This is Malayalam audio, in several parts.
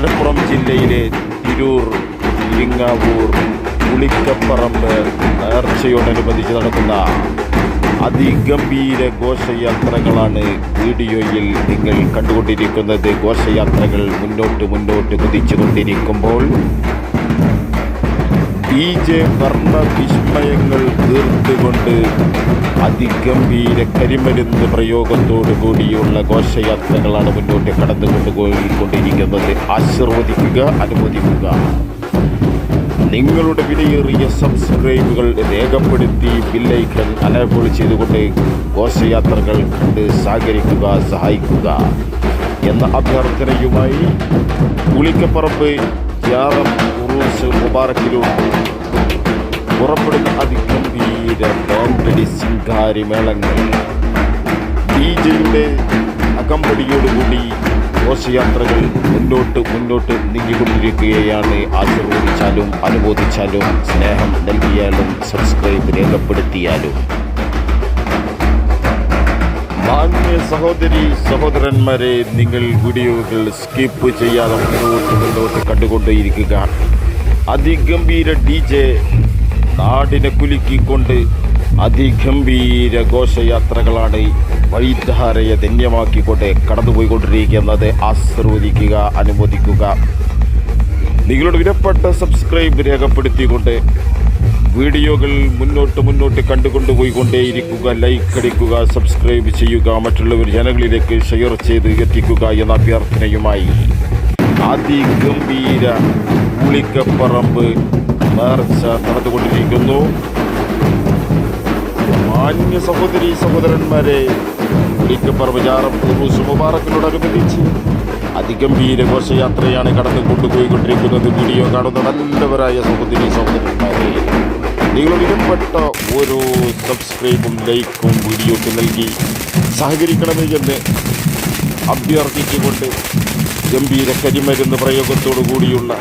മലപ്പുറം ജില്ലയിലെ തിരൂർ ഇരിങ്ങാവൂർ പുളിക്കപ്പറമ്പ് നേർച്ചയോടനുബന്ധിച്ച് നടക്കുന്ന അതിഗംഭീര ഘോഷയാത്രകളാണ് വീഡിയോയിൽ നിങ്ങൾ കണ്ടുകൊണ്ടിരിക്കുന്നത്. ഘോഷയാത്രകൾ മുന്നോട്ട് മുന്നോട്ട് കുതിച്ചുകൊണ്ടിരിക്കുമ്പോൾ ഡി ജെ വർണ വിസ്മയങ്ങൾ തീർത്തുകൊണ്ട് അതിഗംഭീര കരിമരുന്ന് പ്രയോഗത്തോടു കൂടിയുള്ള ഘോഷയാത്രകളാണ് മുന്നോട്ട് കടന്നുകൊണ്ട് പോയിക്കൊണ്ടിരിക്കുന്നത് ആശീർവദിക്കുക അനുവദിക്കുക നിങ്ങളുടെ വിലയേറിയ സബ്സ്ക്രൈബുകൾ രേഖപ്പെടുത്തി ബില്ലൈക്കൺ അനേബിൾ ചെയ്തുകൊണ്ട് ഘോഷയാത്രകൾ കണ്ട് സഹകരിക്കുക സഹായിക്കുക എന്ന അഭ്യർത്ഥനയുമായി പുളിക്കപ്പറമ്പ് ജാറം ഉറൂസ് മുബാറക്കിലൂടെ പുറപ്പെടുന്ന അതിഗംഭീര ബാൻഡടി സിംഗാരി മേളങ്ങൾ ഡി ജെയുടെ അകമ്പടിയോടുകൂടി ഘോഷയാത്രകൾ മുന്നോട്ട് മുന്നോട്ട് നീങ്ങിക്കൊണ്ടിരിക്കുകയാണ്. ആശീർവദിച്ചാലും അനുമോദിച്ചാലും സ്നേഹം നൽകിയാലും സബ്സ്ക്രൈബ് രേഖപ്പെടുത്തിയാലും. മാന്യ സഹോദരി സഹോദരന്മാരെ നിങ്ങൾ വീഡിയോകൾ സ്കിപ്പ് ചെയ്യാതെ മുന്നോട്ട് മുന്നോട്ട് കണ്ടുകൊണ്ടേയിരിക്കുക. അതിഗംഭീര ഡി ജെ നാടിനെ കുലുക്കിക്കൊണ്ട് അതിഗംഭീര ഘോഷയാത്രകളാണ് വഴിധാരയെ ധന്യമാക്കിക്കൊണ്ട് കടന്നുപോയിക്കൊണ്ടിരിക്കുന്നത്. ആസ്വദിക്കുക അനുമോദിക്കുക. നിങ്ങളുടെ വിലപ്പെട്ട സബ്സ്ക്രൈബ് രേഖപ്പെടുത്തിക്കൊണ്ട് വീഡിയോകൾ മുന്നോട്ട് മുന്നോട്ട് കണ്ടുകൊണ്ട് പോയിക്കൊണ്ടേയിരിക്കുക ലൈക്ക് അടിക്കുക സബ്സ്ക്രൈബ് ചെയ്യുക മറ്റുള്ളവർ ജനങ്ങളിലേക്ക് ഷെയർ ചെയ്ത് എത്തിക്കുക എന്ന അഭ്യർത്ഥനയുമായി അതിഗംഭീര പുളിക്കപ്പറമ്പ് നേർച്ച നടന്നുകൊണ്ടിരിക്കുന്നു. മാന്യ സഹോദരി സഹോദരന്മാരെ പുളിക്കപ്പറമ്പ് ജാറം അധികം അതിഗംഭീര ഘോഷയാത്രയാണ് കടന്നു കൊണ്ടുപോയിക്കൊണ്ടിരിക്കുന്നത് വീഡിയോ കാണുന്ന നല്ലവരായ സഹോദരി സഹോദരന്മാരെ. നിങ്ങളുടെ വിലപ്പെട്ട ഓരോ സബ്സ്ക്രൈബും ലൈക്കും വീഡിയോക്ക് നൽകി സഹകരിക്കണമേ എന്ന് അഭ്യർത്ഥിച്ചുകൊണ്ട് ഗംഭീര കരിമരുന്ന് പ്രയോഗത്തോടു കൂടിയുള്ള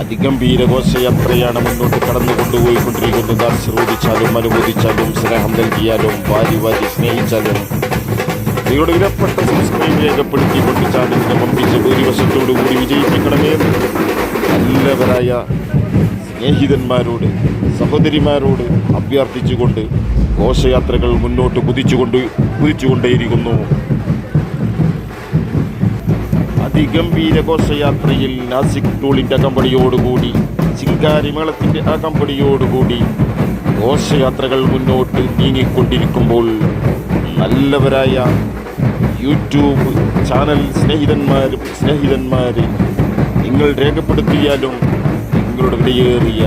അതിഗംഭീര ഘോഷയാത്രയാണ് മുന്നോട്ട് കടന്നു കൊണ്ടുപോയിക്കൊണ്ടിരിക്കുന്നത് ആശീർവദിച്ചാലും അനുമോദിച്ചാലും സ്നേഹം നൽകിയാലും വാരി വാരി സ്നേഹിച്ചാലും നിങ്ങളുടെ വിലപ്പെട്ട സബ്സ്ക്രൈബ് രേഖപ്പെടുത്തിക്കൊണ്ട് ചാനലിനെ പമ്പിച്ച് ഭൂരിവശത്തോടു കൂടി വിജയിപ്പിക്കണമേ. നല്ലവരായ സ്നേഹിതന്മാരോട് സഹോദരിമാരോട് അഭ്യർത്ഥിച്ചുകൊണ്ട് ഘോഷയാത്രകൾ മുന്നോട്ട് കുതിച്ചുകൊണ്ട് കുതിച്ചുകൊണ്ടേയിരിക്കുന്നു. അതിഗംഭീര ഘോഷയാത്രയിൽ നാസിക് ടൂളിന്റെ അകമ്പടിയോടുകൂടി ചിങ്കാരിമേളത്തിന്റെ കമ്പടിയോടുകൂടി ഘോഷയാത്രകൾ മുന്നോട്ട് നീങ്ങിക്കൊണ്ടിരിക്കുമ്പോൾ നല്ലവരായ യൂട്യൂബ് ചാനൽ സ്നേഹിതന്മാരും സ്നേഹിതന്മാർ നിങ്ങൾ രേഖപ്പെടുത്തിയാലും നിങ്ങളുടെ വിലയേറിയ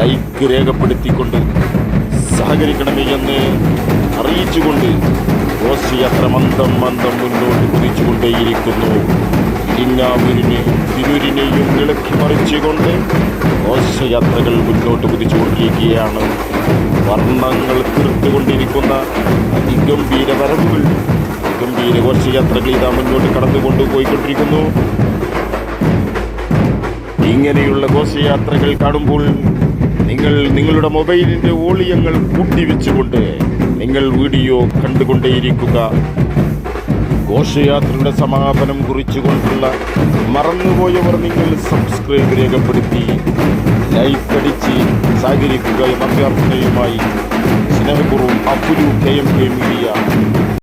ലൈക്ക് രേഖപ്പെടുത്തിക്കൊണ്ട് സഹകരിക്കണമേ എന്ന് അറിയിച്ചുകൊണ്ട് ഘോഷയാത്ര മന്ദം മന്ദം മുന്നോട്ട് കുതിച്ചുകൊണ്ടേയിരിക്കുന്നു. ഇരിങ്ങാവൂരിനെ തിരൂരിനെയും ഇളക്കി മറിച്ചുകൊണ്ട് ഘോഷയാത്രകൾ മുന്നോട്ട് കുതിച്ചുകൊണ്ടിരിക്കുകയാണ്. വർണങ്ങൾ തീർത്തുകൊണ്ടിരിക്കുന്ന അതിഗംഭീര വരവുകൾ. ഗംഭീര ഘോഷയാത്രകൾ ഇതാ മുന്നോട്ട് കടന്നുകൊണ്ട് പോയിക്കൊണ്ടിരിക്കുന്നു. ഇങ്ങനെയുള്ള ഘോഷയാത്രകൾ കാണുമ്പോൾ നിങ്ങൾ നിങ്ങളുടെ മൊബൈലിന്റെ ഓളിയങ്ങൾ കൂട്ടിവെച്ചുകൊണ്ട് നിങ്ങൾ വീഡിയോ കണ്ടുകൊണ്ടേയിരിക്കുക. ഘോഷയാത്രയുടെ സമാപനം കുറിച്ചുകൊണ്ടുള്ള മറന്നുപോയവർ നിങ്ങൾ സബ്സ്ക്രൈബ് രേഖപ്പെടുത്തി. ലൈക്ക് അടിച്ച് സഹകരിക്കുക എന്ന അഭ്യർത്ഥനയുമായി സ്നേഹപൂർവം അപ്പുരു കെ എം കെ മീഡിയ